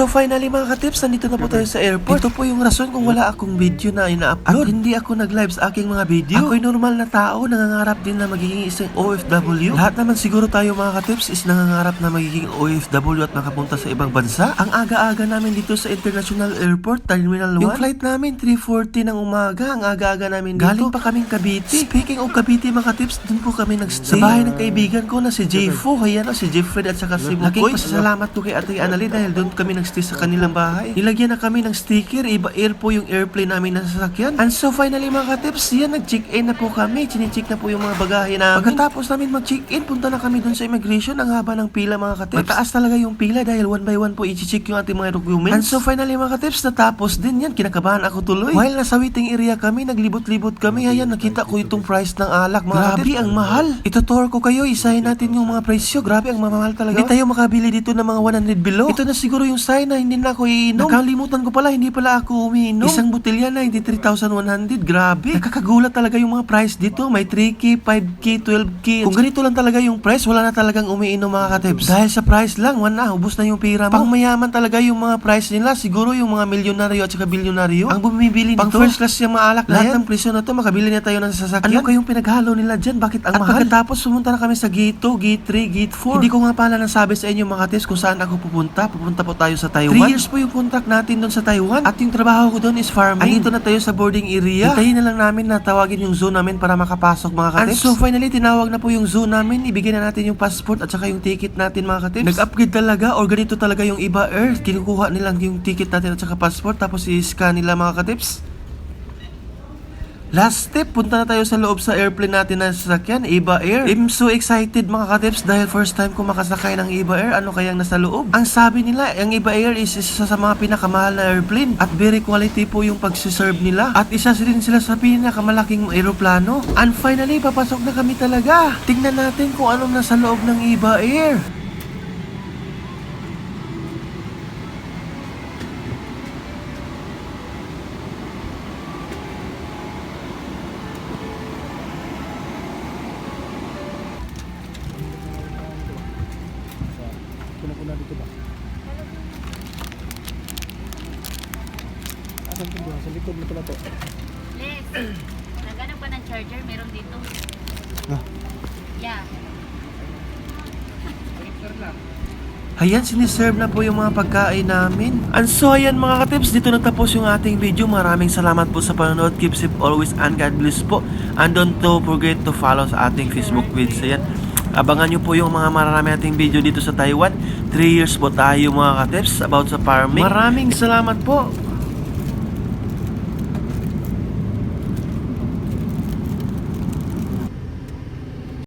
so finally mga katips, nandito na po tayo sa airport. Ito po yung rason kung wala akong video na ina-upload. At hindi ako nag-live sa aking mga video. Ako'y normal na tao, nangangarap din na magiging isang OFW. Lahat naman siguro tayo mga katips is nangangarap na magiging OFW at makapunta sa ibang bansa. Ang aga-aga namin dito sa International Airport, Terminal 1. Yung flight namin, 3.40 ng umaga. Ang aga-aga namin dito. Galing pa kaming Cavite. Speaking of Cavite mga katips, dun po kami nagstay. Sa bahay ng kaibigan ko na si J4. Ayan o, si Jeffred at saka si Bukoy. Pasalamat ko kay Ate Annalyn dahil doon kami nagstay sa kanilang bahay. Nilagyan na kami ng sticker. Iba air po yung airplane namin na sasakyan. And so finally mga katips, yan nag-check-in na po kami. Chine-check na po yung mga bagahe namin. Pagkatapos namin mag-check-in, punta na kami doon sa immigration. Ang haba ng pila mga katips. Mataas talaga yung pila dahil one by one po i-check yung ating mga documents. And so finally mga katips, natapos din yan. Kinakabahan ako tuloy. While nasa waiting area kami, naglibot-libot kami. Ayan, nakita ko itong price ng alak. Mga Grabe, ang mahal. Itutour ko kayo, isahin natin yung mga presyo. Grabe, ang mamahal talaga. Hindi tayo makabili dito ng mga 100 below. Ito na siguro yung sign na hindi na ako iinom. Nakalimutan ko pala, hindi pala ako umiinom. Isang botelya na, hindi 3,100. Grabe. Nakakagulat talaga yung mga price dito. May 3K, 5K, 12K. Kung ganito lang talaga yung price, wala na talagang umiinom mga katips. Dahil sa price lang, one na, ubos na yung pira mo. Pang mayaman talaga yung mga price nila. Siguro yung mga milyonaryo at saka bilyonaryo. Ang bumibili nito. Pang first class yung mga alak na Lahat ng presyo na to, makabili na tayo ng sasakyan. Ano kayong pinaghalo nila dyan? Bakit ang At mahal? pagkatapos sumunta na kami sa gate 2, gate 3, gate 4. Hindi ko nga pala nasabi sa inyo mga katips kung saan ako pupunta. Pupunta po tayo sa Taiwan. 3 years po yung contract natin doon sa Taiwan. At yung trabaho ko doon is farming. Andito na tayo sa boarding area. Hintayin na lang namin na tawagin yung zone namin para makapasok mga katips. And so finally, tinawag na po yung zone namin. Ibigay na natin yung passport at saka yung ticket natin mga katips. Nag-upgrade talaga or ganito talaga yung iba air. Kinukuha nila yung ticket natin at saka passport tapos i-scan nila mga katips. Last step, punta na tayo sa loob sa airplane natin na sasakyan, Iba Air. I'm so excited mga katips dahil first time ko makasakay ng Iba Air. Ano kayang nasa loob? Ang sabi nila, ang Iba Air is isa sa mga pinakamahal na airplane at very quality po yung pagsiserve nila. At isa rin sila sa pinakamalaking aeroplano. And finally, papasok na kami talaga. Tingnan natin kung anong nasa loob ng Iba Air. Kuna-kuna dito ba? Asan ito ba? Sa likod mo pala to. Les, naghanap ka ng charger, meron dito. Ah. Yeah. Ayan, siniserve na po yung mga pagkain namin. And so, ayan mga katips, dito natapos yung ating video. Maraming salamat po sa panonood. Keep safe always and God bless po. And don't to forget to follow sa ating Facebook page. Ayan. Abangan nyo po yung mga marami nating video dito sa Taiwan. 3 years po tayo mga katips about sa farming. Maraming salamat po.